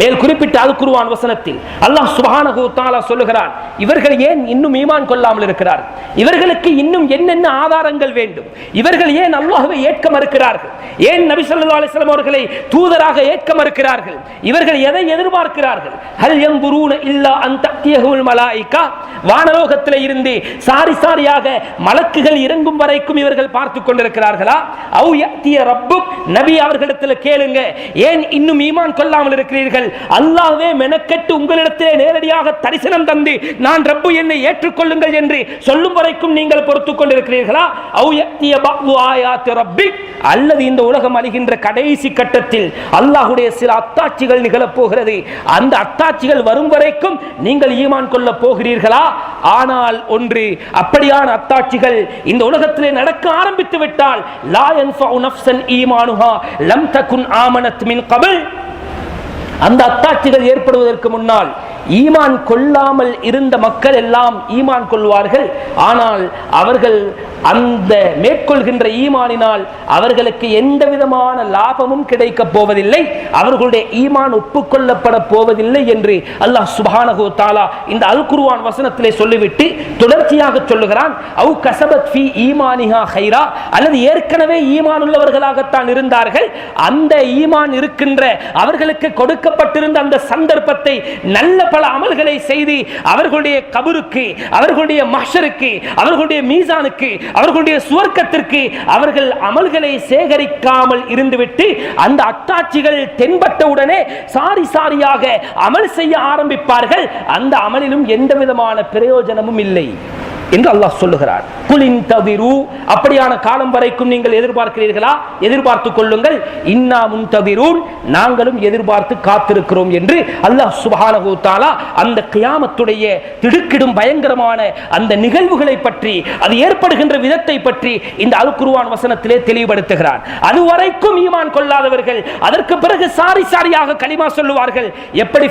மேல் குறிப்பிட்ட அது குருவான் வசனத்தில். அல்லாஹ் சுபஹானஹு தஆலா சொல்லுகிறான் இவர்கள் ஏன் இன்னும் ஈமான் கொள்ளாமல் இருக்கிறார் இவர்களுக்கு இன்னும் என்னென்ன ஆதாரங்கள் வேண்டும்? இவர்கள் ஏன் அல்லாஹுவை ஏற்க மறுக்கிறார்கள்? ஏன் நபி சொல்லா அலிஸ்லாம் அவர்களை தூதராக ஏற்க மறுக்கிறார்கள்? இவர்கள் எதை எதிர்பார்க்கிறார்கள்? ஹல் யன்துரூன இல்லா அந்த தக்தியஹுல் வானலோகத்தில் இருந்து சாரி சாரியாக மலக்குகள் இறங்கும் வரைக்கும் இவர்கள் பார்த்து கொண்டிருக்கிறார்களா? அவு யத்திய ரப்புக்? நபி அவர்களிடத்தில் கேளுங்க ஏன் இன்னும் ஈமான் கொள்ளாமல் இருக்கிறீர்கள்? அல்லாவே மெனக்கெட்டு உங்களிடத்திலே நேரடியாக தரிசனம் தந்து நான் ரப்பு என்னை ஏற்றுக்கொள்ளுங்கள் என்று சொல்லும் வரைக்கும் நீங்கள் பொறுத்துக் கொண்டிருக்கிறீர்களா? அல்லது இந்த உலகம் அழிகின்ற கடைசி கட்டத்தில் அல்லாஹுடைய சில அத்தாட்சிகள் நிகழப் போகிறது அந்த அத்தாட்சிகள் வரும் வரைக்கும் நீங்கள் ஈமான் கொள்ள போகிறீர்களா? ஆனால் ஒன்று அப்படியான அத்தாட்சிகள் இந்த உலகத்திலே நடக்க ஆரம்பித்து விட்டால் லா யன்ஃபஉ ஈமானுஹா லம் தகுன் ஆமனத் மின் கபில். அந்த அத்தாட்சிகள் ஏற்படுவதற்கு முன்னால் ஈமான் கொள்ளாமல் இருந்த மக்கள் எல்லாம் ஈமான் கொள்வார்கள். ஆனால் அவர்கள் அந்த மேற்கொள்கின்ற ஈமானினால் அவர்களுக்கு எந்த விதமான லாபமும் கிடைக்கப் போவதில்லை. அவர்களுடைய ஈமான் ஒப்புக்கொள்ளப்பட போவதில்லை என்று அல்லாஹ் சுபானகோ தாலா இந்த அல் குருவான் வசனத்திலே சொல்லிவிட்டு தொடர்ச்சியாக சொல்லுகிறான். அவு கசபத் ஃபி ஈமானிஹா ஹைரா அல்லது ஏற்கனவே ஈமான் உள்ளவர்களாகத்தான் இருந்தார்கள். அந்த ஈமான் இருக்கின்ற அவர்களுக்கு கொடுக்கப்பட்டிருந்த அந்த சந்தர்ப்பத்தை நல்ல பல அமல்களை செய்து அவர்களுடைய கபருக்கு அவர்களுடைய மஷருக்கு அவர்களுடைய மீசானுக்கு அவர்களுடைய சுவர்க்கத்திற்கு அவர்கள் அமல்களை சேகரிக்காமல் இருந்துவிட்டு அந்த அத்தாட்சிகள் தென்பட்டவுடனே சாரி சாரியாக அமல் செய்ய ஆரம்பிப்பார்கள். அந்த அமலிலும் எந்த விதமான பிரயோஜனமும் இல்லை. என்று அல்லாஹ் சொல்லுகிறார் குலின் தவிரு அப்படியான காலம் வரைக்கும் நீங்கள் எதிர்பார்க்கிறீர்களா? எதிர்பார்த்துக் கொள்ளுங்கள். இன்னா முன்தவிரூன் நாங்களும் எதிர்பார்த்து காத்திருக்கிறோம் என்று அல்லாஹ் சுப்ஹானஹு அந்த கியாமத்துடைய திடுக்கிடும் பயங்கரமான அந்த நிகழ்வுகளை பற்றி அது ஏற்படுகின்ற விதத்தை பற்றி இந்த அல் குருவான் வசனத்திலே தெளிவுபடுத்துகிறார் அதுவரைக்கும் ஈமான் கொள்ளாதவர்கள் அதற்கு பிறகு சாரி சாரியாக கலிமா சொல்லுவார்கள். எப்படி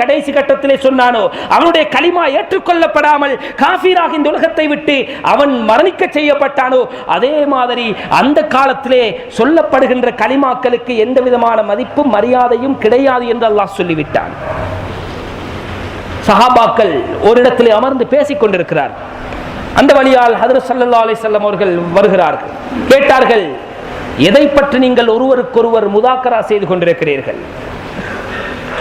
கடைசி கட்டத்திலே சொன்னானோ அவனுடைய கலிமா ஏற்றுக்கொள்ளப்படாமல் காஃபீராக இந்த உலகத்தை விட்டு அவன் மரணிக்க செய்யப்பட்டானோ? அதே மாதிரி அந்த காலத்திலே சொல்லப்படுகின்ற களிமாக்களுக்கு எந்த விதமான மதிப்பும் மரியாதையும் கிடையாது என்று அல்லாஹ் சொல்லிவிட்டான். சஹாபாக்கள் ஒரு இடத்திலே அமர்ந்து பேசிக் கொண்டிருக்கிறார். அந்த வழியால் ஹதரத் சல்லா அலி செல்லம் அவர்கள் வருகிறார்கள். கேட்டார்கள் எதை பற்றி நீங்கள் ஒருவருக்கொருவர் முதாக்கரா செய்து கொண்டிருக்கிறீர்கள்?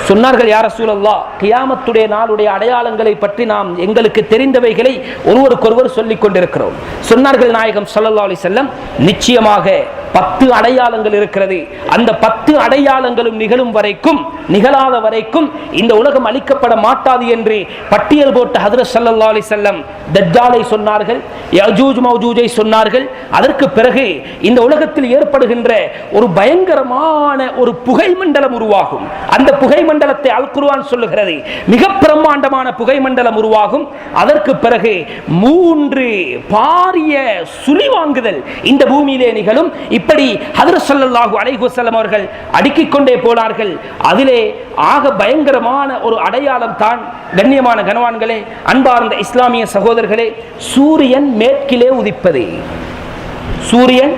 சொன்னார்கள் யார சூழல்லா கியாமத்துடைய நாளுடைய அடையாளங்களை பற்றி நாம் எங்களுக்கு தெரிந்தவைகளை ஒருவருக்கொருவர் சொல்லிக் கொண்டிருக்கிறோம். சொன்னார்கள் நாயகம் ஸல்லல்லாஹு அலி செல்லம் நிச்சயமாக பத்து அடையாளங்கள் இருக்கிறது. அந்த பத்து அடையாளங்களும் நிகழும் வரைக்கும் நிகழாத வரைக்கும் இந்த உலகம் அழிக்கப்பட மாட்டாது என்று பட்டியல் போட்ட ஹதரத் சல்லா அலி செல்லம் தஜாலை சொன்னார்கள் யஜூஜ் மௌஜூஜை சொன்னார்கள். அதற்கு பிறகு இந்த உலகத்தில் ஏற்படுகின்ற ஒரு பயங்கரமான ஒரு புகை மண்டலம் உருவாகும். அந்த புகை மண்டலத்தை அல் குர்ஆன் சொல்லுகிறது. மிக பிரம்மாண்டமான புகை மண்டலம் உருவாகும். அதற்கு பிறகு மூன்று பாரிய சுழி வாங்குதல் இந்த பூமியிலே நிகழும். இப்படி ஹதரத் ஸல்லல்லாஹு அவர்கள் அடுக்கிக் கொண்டே போனார்கள். அதிலே ஆக பயங்கரமான ஒரு அடையாளம் தான் கண்ணியமான கனவான்களே அன்பார்ந்த இஸ்லாமிய சகோதரர்களே சூரியன் மேற்கிலே உதிப்பது. சூரியன்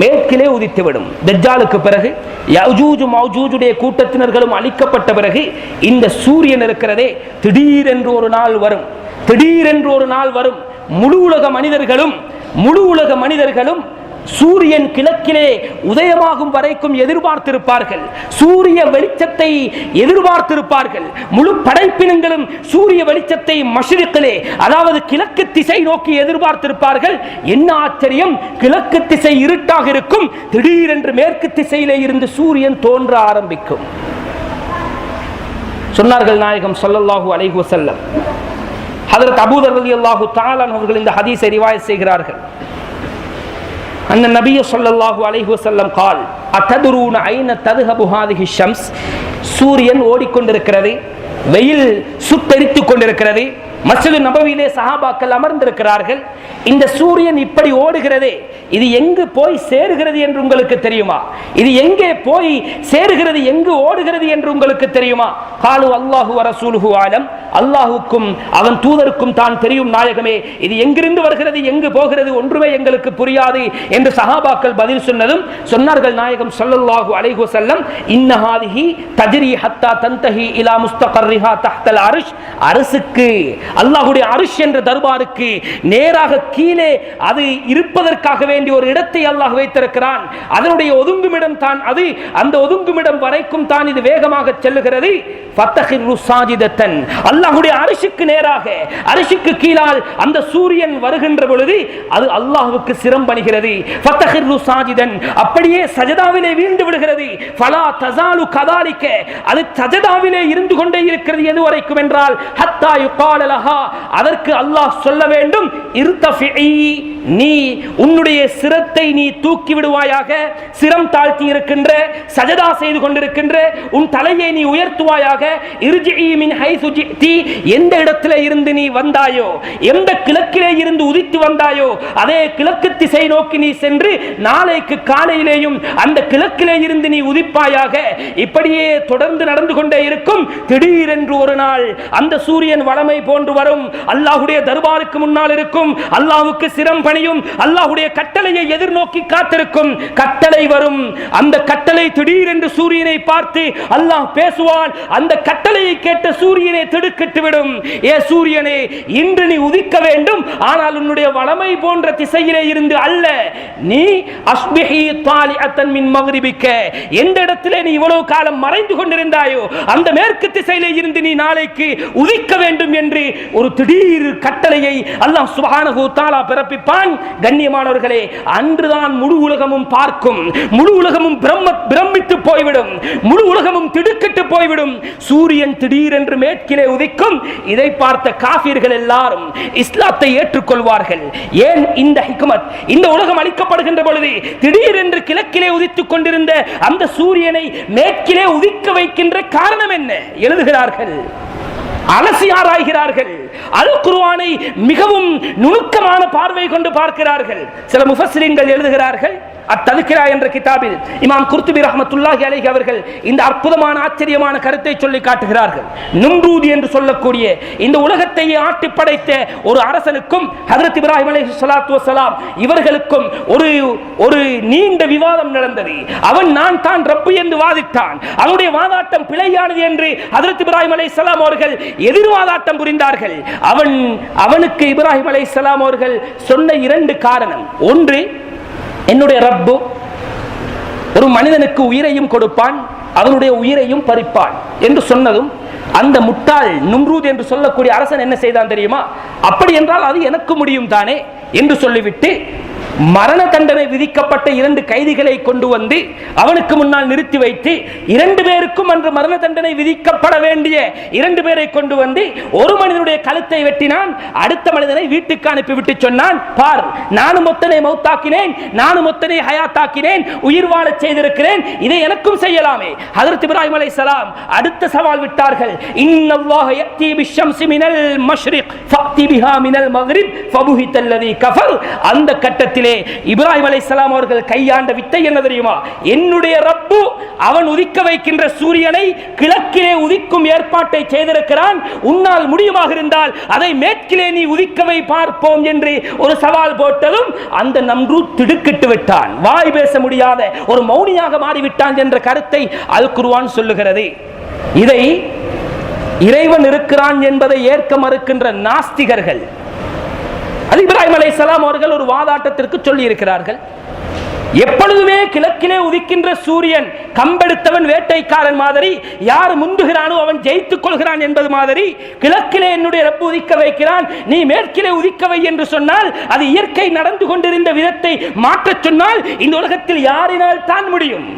மேற்கிலே உதித்துவிடும் தஜ்ஜாலுக்கு பிறகு யஜூஜ் மௌஜூஜுடைய கூட்டத்தினர்களும் அழிக்கப்பட்ட பிறகு இந்த சூரியன் இருக்கிறதே திடீரென்று ஒரு நாள் வரும். திடீரென்று ஒரு நாள் வரும். முழு உலக மனிதர்களும் முழு உலக மனிதர்களும் சூரியன் கிழக்கிலே உதயமாகும் வரைக்கும் எதிர்பார்த்திருப்பார்கள். சூரிய வெளிச்சத்தை எதிர்பார்த்திருப்பார்கள். முழு படைப்பினங்களும் சூரிய வெளிச்சத்தை மஷரிக்கிலே அதாவது கிழக்கு திசை நோக்கி எதிர்பார்த்திருப்பார்கள். என்ன ஆச்சரியம்? கிழக்கு திசை இருட்டாக இருக்கும். திடீரென்று மேற்கு திசையிலே இருந்து சூரியன் தோன்ற ஆரம்பிக்கும். சொன்னார்கள் நாயகம் சொல்லல்லாஹு அலைஹி செல்லம் அதற்கு அபூதர் அல்லாஹு தாலான் அவர்கள் இந்த ஹதீஸை ரிவாயத் செய்கிறார்கள். அந்த நபிய ஸல்லல்லாஹு அலைஹி வஸல்லம் கால் அத்ததுரூன ஐன ததுஹபு ஹாதிஹி ஷம்ஸ்? சூரியன் ஓடிக்கொண்டிருக்கிறது வெயில் சுட்டெரித்துக் கொண்டிருக்கிறது. மஸ்ஜிது நபவியிலே சஹாபாக்கள் அமர்ந்திருக்கிறார்கள். இந்த சூரியன் இப்படி ஓடுகிறதே இது எங்கு போய் சேருகிறது என்று உங்களுக்கு தெரியுமா? இது எங்கே போய் சேருகிறது எங்கு ஓடுகிறது என்று உங்களுக்கு தெரியுமா? காலு அல்லாஹு அரசூலுகு ஆலம். அல்லாஹுக்கும் அவன் தூதருக்கும் தான் தெரியும் நாயகமே இது எங்கிருந்து வருகிறது எங்கு போகிறது ஒன்றுமே எங்களுக்கு புரியாது என்று சஹாபாக்கள் பதில் சொன்னதும் சொன்னார்கள் நாயகம் சொல்லல்லாஹு அலைஹு செல்லம் இன்னஹாதிஹி தஜ்ரி ஹத்தா தந்தஹி இலா முஸ்தகர்ரிஹா தஹ்தல் அரிஷ். அரசுக்கு அல்லாஹுடைய அருஷ் என்ற தர்பாருக்கு நேராக கீழே அது இருப்பதற்காக வேண்டிய ஒரு இடத்தை அல்லாஹ் வைத்திருக்கிறான். அதனுடைய ஒதுங்குமிடம் தான் அது அந்த ஒதுங்குமிடம் வரைக்கும் தான் இது வேகமாக செல்லுகிறது. அல்லாஹுடைய சாஜிதத்தன். அரிசிக்கு நேராக அரிசிக்கு கீழால் அந்த சூரியன் வருகின்ற பொழுது அது அல்லாஹுக்கு சிரம் பணிகிறது. அப்படியே சஜதாவிலே வீழ்ந்து விடுகிறது. பலா தசாலு கதாலிக்க. அது சஜதாவிலே இருந்து கொண்டே இருக்கிறது எது வரைக்கும் என்றால் ஹத்தா யுகால லஹா அதற்கு அல்லாஹ் சொல்ல வேண்டும் இர்தஃபிஇ நீ உன்னுடைய சிரத்தை நீ தூக்கி விடுவாயாக சிரம் தாழ்த்தி இருக்கின்ற சஜதா செய்து கொண்டிருக்கின்ற உன் தலையை நீ உயர்த்துவாயாக இர்ஜிஇ மின் ஹைசு எந்த இடத்துல இருந்து நீ வந்தாயோ எந்த கிழக்கிலே இருந்து உதித்து வந்தாயோ அதே கிழக்கு திசை நோக்கி நீ சென்று நாளைக்கு காலையிலேயும் அந்த கிழக்கிலே இருந்து நீ உதிப்பாயாக இப்படியே தொடர்ந்து நடந்து கொண்டே இருக்கும் திடீரென்று ஒரு நாள் அந்த சூரியன் வளமை போன்று வரும். அல்லாஹுடைய தர்பாருக்கு முன்னால் இருக்கும். அல்லாஹுக்கு சிரம் பணியும் அல்லாஹுடைய கட்டளையை எதிர்நோக்கி காத்திருக்கும். கட்டளை வரும். அந்த கட்டளை திடீரென்று சூரியனை பார்த்து அல்லாஹ் பேசுவான். அந்த கட்டளையை கேட்ட சூரியனை திடுக்கிட்டு விடும். ஏ சூரியனே இன்று நீ உதிக்க வேண்டும். ஆனால் உன்னுடைய வளமை போன்ற திசையிலே இருந்து அல்ல. நீ அஸ்பிஹி தாலிஅத்தன் மின் மக்ரிபிக்க எந்த இடத்திலே நீ இவ்வளவு காலம் மறைந்து கொண்டிருந்தாயோ அந்த மேற்கு திசையிலே இருந்து நீ நாளைக்கு உதிக்க வேண்டும் என்று ஒரு திடீர் கட்டளையை அல்லாஹ் சுப்ஹானஹு பிறப்பிப்பான். கண்ணியமானவர்களே அன்றுதான் முழு உலகமும் பார்க்கும். முழு உலகமும் பிரம்ம பிரமித்து போய்விடும். முழு உலகமும் திடுக்கிட்டு போய்விடும். சூரியன் திடீரென்று மேற்கிலே உதிக்கும். இதை பார்த்த காஃபிர்கள் எல்லாரும் இஸ்லாத்தை ஏற்றுக்கொள்வார்கள். ஏன் இந்த ஹிக்மத்? இந்த உலகம் அளிக்கப்படுகின்ற பொழுது திடீரென்று கிழக்கிலே உதித்துக் கொண்டிருந்த அந்த சூரியனை மேற்கிலே உதிக்க வைக்கின்ற காரணம் என்ன? எழுதுகிறார்கள். அலசி ஆராய்கிறார்கள். அல் குருவானை மிகவும் நுணுக்கமான பார்வை கொண்டு பார்க்கிறார்கள். சில முஃபஸ்ஸிரீன்கள் எழுதுகிறார்கள் அத்ததுக்கிரா என்ற கிதாபில் இமாம் குர்துபி ரஹமத்துல்லாஹி அலைஹி அவர்கள் இந்த அற்புதமான ஆச்சரியமான கருத்தை சொல்லி காட்டுகிறார்கள். நும்ரூதி என்று சொல்லக்கூடிய இந்த உலகத்தை ஆட்டி படைத்த ஒரு அரசனுக்கும் ஹஜரத் இப்ராஹிம் அலைஹி சலாத்து வசலாம் இவர்களுக்கும் ஒரு ஒரு நீண்ட விவாதம் நடந்தது. அவன் நான் தான் ரப்பு என்று வாதிட்டான். அவனுடைய வாதாட்டம் பிழையானது என்று ஹஜரத் இப்ராஹிம் அலைஹிஸ்ஸலாம் அவர்கள் எதிர்வாதாட்டம் புரிந்தார்கள். அவன் அவனுக்கு இப்ராஹிம் அலைஹிஸ்ஸலாம் அவர்கள் சொன்ன இரண்டு காரணம். ஒன்று என்னுடைய ரப்பு ஒரு மனிதனுக்கு உயிரையும் கொடுப்பான் அவனுடைய உயிரையும் பறிப்பான் என்று சொன்னதும் அந்த முட்டாள் நும்ரூத் என்று சொல்லக்கூடிய அரசன் என்ன செய்தான் தெரியுமா? அப்படி என்றால் அது எனக்கு முடியும் தானே என்று சொல்லிவிட்டு மரண தண்டனை விதிக்கப்பட்ட இரண்டு கைதிகளை கொண்டு வந்து அவனுக்கு முன்னால் நிறுத்தி வைத்து இரண்டு பேருக்கும் அன்று மரண தண்டனை விதிக்கப்பட வேண்டிய இரண்டு பேரை கொண்டு வந்து ஒரு மனிதனுடைய கழுத்தை வெட்டினான் அடுத்த மனிதனை வீட்டுக்கு அனுப்பிவிட்டு சொன்னான் பார் நானும் ஒத்தனை மௌத்தாக்கினேன் நானும் ஒத்தனை ஹயாத்தாக்கினேன் உயிர் வாழச் செய்திருக்கிறேன் இதை எனக்கும் செய்யலாமே. ஹதரத் இப்ராஹிம் அலை சலாம் அடுத்த சவால் விட்டார்கள் இன்னல்லாஹ யக்தி பிஷம்சி மினல் மஷ்ரிக் ஃபக்தி பிஹா மினல் மக்ரிப் ஃபபுஹித்தல்லதி கஃபர். அந்த கட்டத்திலே இப்ராஹிம் அலைஹிஸ்ஸலாம் அவர்கள் கையாண்ட வித்தை என்ன தெரியுமா? என்னுடைய ரப்பு அவன் உதிக்க வைக்கின்ற சூரியனை கிழக்கிலே உதிக்கும் ஏற்பாட்டை செய்திருக்கிறான். உன்னால் முடியுமாக இருந்தால் அதை மேற்கிலே நீ உதிக்கவை பார்ப்போம் என்று ஒரு சவால் போட்டதும் அந்த நம்ரு திடுக்கிட்டு விட்டான். வாய் பேச முடியாத ஒரு மௌனியாக மாறிவிட்டான் என்ற கருத்தை அல் குருவான் சொல்லுகிறது. இதை இறைவன் இருக்கிறான் என்பதை ஏற்க மறுக்கின்ற நாஸ்திகர்கள் அது இப்ராஹிம் அலைஹிஸ்ஸலாம் அவர்கள் ஒரு வாதாட்டத்திற்கு சொல்லி இருக்கிறார்கள் எப்பொழுதுமே கிழக்கிலே உதிக்கின்ற சூரியன் கம்பெடுத்தவன் வேட்டைக்காரன் மாதிரி யார் முந்துகிறானோ அவன் ஜெயித்துக் கொள்கிறான் என்பது மாதிரி கிழக்கிலே என்னுடைய ரப்பு உதிக்க வைக்கிறான் நீ மேற்கிலே உதிக்கவை என்று சொன்னால் அது இயற்கை நடந்து கொண்டிருந்த விதத்தை மாற்றச் சொன்னால் இந்த உலகத்தில் யாரினால் தான் முடியும்?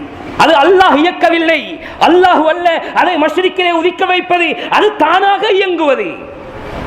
அது அல்லாஹ் இயக்கவில்லை. அல்லாஹ் அல்ல அதை மஷ்ரிக்கிலே உதிக்க வைப்பது அது தானாக இயங்குவது.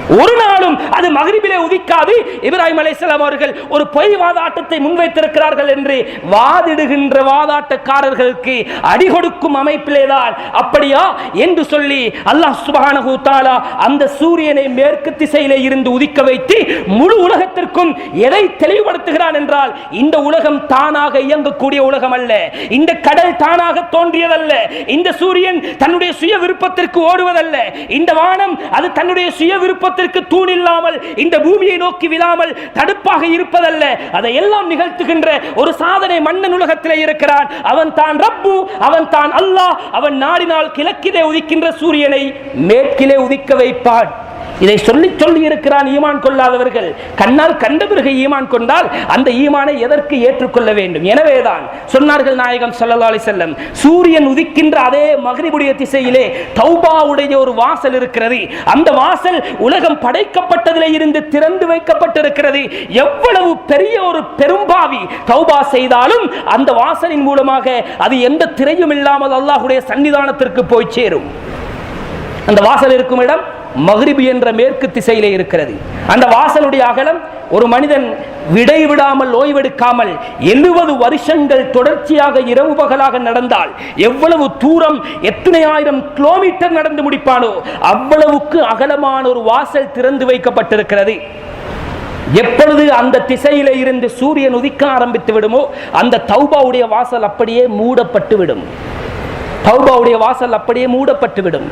ஒரு நாளும் அது மகிழ்பிலே உதிக்காது. இப்ராஹிம் அலைஹிஸ்ஸலாம் அவர்கள் ஒரு பொய் வாதாட்டத்தை முன்வைத்திருக்கிறார்கள் என்று வாதிடுகின்ற வாதாட்டக்காரர்களுக்கு அடி கொடுக்கும் அமைப்பிலேதான் அப்படியா? என்று சொல்லி அல்லாஹ் சுபானகு தஆலா அந்த சூரியனை மேற்கு திசையிலே இருந்து உதிக்க வைத்து முழு உலகத்திற்கும் எதை தெளிவுபடுத்துகிறான் என்றால் இந்த உலகம் தானாக இயங்கக்கூடிய உலகம் அல்ல. இந்த கடல் தானாக தோன்றியதல்ல. இந்த சூரியன் தன்னுடைய சுய விருப்பத்திற்கு ஓடுவதல்ல. இந்த வானம் அது தன்னுடைய சுய விருப்பத்தை விருப்பத்திற்கு தூண் இல்லாமல் இந்த பூமியை நோக்கி விழாமல் தடுப்பாக இருப்பதல்ல. அதை எல்லாம் நிகழ்த்துகின்ற ஒரு சாதனை மன்னன் உலகத்திலே இருக்கிறான். அவன் தான் ரப்பு அவன் தான் அல்லாஹ் அவன் நாடினால் கிழக்கிலே உதிக்கின்ற சூரியனை மேற்கிலே உதிக்க வைப்பான். இதை சொல்லி சொல்லி இருக்கிறான் ஈமான் கொள்ளாதவர்கள். கண்ணால் கண்ட பிறகு ஈமான் கொண்டால் அந்த ஈமானை எதற்கு ஏற்றுக்கொள்ள வேண்டும்? எனவேதான் சொன்னார்கள் நாயகம் ஸல்லல்லாஹு அலைஹி சூரியன் உதிக்கின்ற அதே மகரிபுடைய திசையிலே தௌபாவுடைய ஒரு வாசல் இருக்கிறது. அந்த வாசல் உலகம் படைக்கப்பட்டதிலே இருந்து திறந்து வைக்கப்பட்டிருக்கிறது. எவ்வளவு பெரிய ஒரு பெரும்பாவி தௌபா செய்தாலும் அந்த வாசலின் மூலமாக அது எந்த திரையும் இல்லாமல் அல்லாஹுடைய சன்னிதானத்திற்கு போய் சேரும். அந்த வாசல் இருக்கும் இடம் மக்ரிபு என்ற மேற்கு திசையிலே இருக்கிறது. அந்த வாசலுடைய அகலம் ஒரு மனிதன் விடைவிடாமல் ஓய்வெடுக்காமல் எழுபது வருஷங்கள் தொடர்ச்சியாக இரவு பகலாக நடந்தால் எவ்வளவு தூரம் எத்தனை ஆயிரம் கிலோமீட்டர் நடந்து முடிப்பானோ அவ்வளவுக்கு அகலமான ஒரு வாசல் திறந்து வைக்கப்பட்டிருக்கிறது. எப்பொழுது அந்த திசையில இருந்து சூரியன் உதிக்க ஆரம்பித்து விடுமோ அந்த தௌபாவுடைய வாசல் அப்படியே மூடப்பட்டு விடும். தௌபாவுடைய வாசல் அப்படியே மூடப்பட்டு விடும்.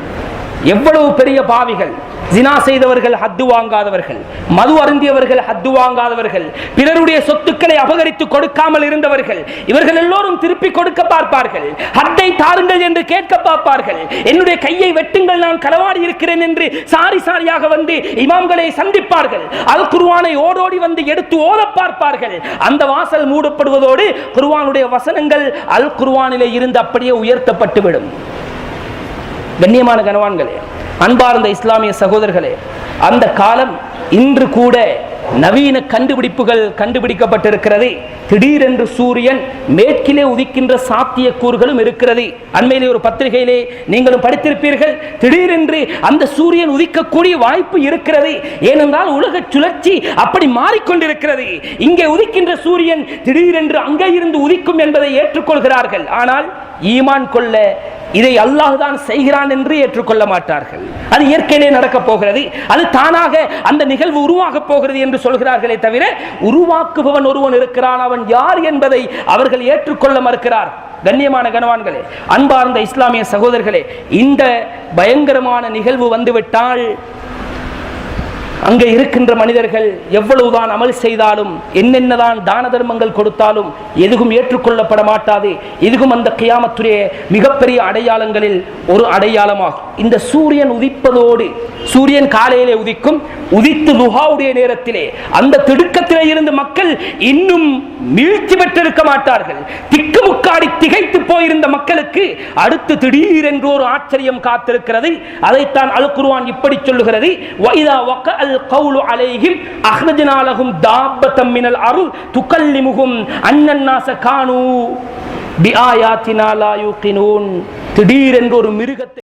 எவ்வளவு பெரிய பாவிகள்? ஜினா செய்தவர்கள் ஹத்து வாங்காதவர்கள் மது அருந்தியவர்கள் ஹத்து வாங்காதவர்கள் பிறருடைய சொத்துக்களை அபகரித்து கொடுக்காமல் இருந்தவர்கள் இவர்கள் எல்லோரும் திருப்பி கொடுக்க பார்ப்பார்கள். ஹத்தை தாருங்கள் என்று கேட்க பார்ப்பார்கள். என்னுடைய கையை வெட்டுங்கள் நான் களவாடி இருக்கிறேன் என்று சாரி சாரியாக வந்து இமாம்களை சந்திப்பார்கள். அல் குருவானை ஓடோடி வந்து எடுத்து ஓத பார்ப்பார்கள். அந்த வாசல் மூடப்படுவதோடு குருவானுடைய வசனங்கள் அல் குருவானிலே இருந்து அப்படியே உயர்த்தப்பட்டு விடும் கண்ணியமான கனவான்களே அன்பார்ந்த இஸ்லாமிய சகோதரர்களே அந்த காலம் இன்று கூட நவீன கண்டுபிடிப்புகள் கண்டுபிடிக்கப்பட்டிருக்கிறது. திடீரென்று சூரியன் மேற்கிலே உதிக்கின்ற சாத்திய கூறுகளும் இருக்கிறது. அண்மையிலே ஒரு பத்திரிகையிலே நீங்களும் படித்திருப்பீர்கள் திடீரென்று அந்த சூரியன் உதிக்கக்கூடிய வாய்ப்பு இருக்கிறது. ஏனென்றால் உலக சுழற்சி அப்படி மாறிக்கொண்டிருக்கிறது. இங்கே உதிக்கின்ற சூரியன் திடீரென்று அங்கே இருந்து உதிக்கும் என்பதை ஏற்றுக்கொள்கிறார்கள். ஆனால் ஈமான் கொள்ள இதை அல்லாஹ் தான் செய்கிறான் என்று ஏற்றுக்கொள்ள மாட்டார்கள். அது இயற்கையிலே நடக்க போகிறது. அது தானாக அந்த நிகழ்வு உருவாக போகிறது என்று சொல்கிறார்களே தவிர உருவாக்குபவன் ஒருவன் இருக்கிறான். அவன் யார் என்பதை அவர்கள் ஏற்றுக்கொள்ள மறுக்கிறார். கண்ணியமான கனவான்களே அன்பார்ந்த இஸ்லாமிய சகோதரர்களே இந்த பயங்கரமான நிகழ்வு வந்துவிட்டால் அங்கே இருக்கின்ற மனிதர்கள் எவ்வளவுதான் அமல் செய்தாலும் என்னென்னதான் தான தர்மங்கள் கொடுத்தாலும் எதுவும் ஏற்றுக்கொள்ளப்பட மாட்டாது. இதுவும் அந்த கியாமத்துடைய மிகப்பெரிய அடையாளங்களில் ஒரு அடையாளமாகும். இந்த சூரியன் உதிப்பதோடு சூரியன் காலையிலே உதிக்கும் உதித்து லுஹாவுடைய நேரத்திலே அந்த திடுக்கத்திலே இருந்து மக்கள் இன்னும் மீழ்ச்சி பெற்றிருக்க மாட்டார்கள். திக்குமுக்காடி திகைத்து போயிருந்த மக்களுக்கு அடுத்து திடீரென்று ஒரு ஆச்சரியம் காத்திருக்கிறது. அதைத்தான் அல் குருவான் இப்படி சொல்லுகிறது. வைதா அல் கவுலு அலைஹிம் அஹ்ரஜ்னா லஹும் தாப்பத்தம் மினல் அருள் துகல்லிமுஹும் அன்னன் நாச கானு பிஆயாத்தினா லா யூகினூன் திடீரென்று ஒரு மிருகத்தை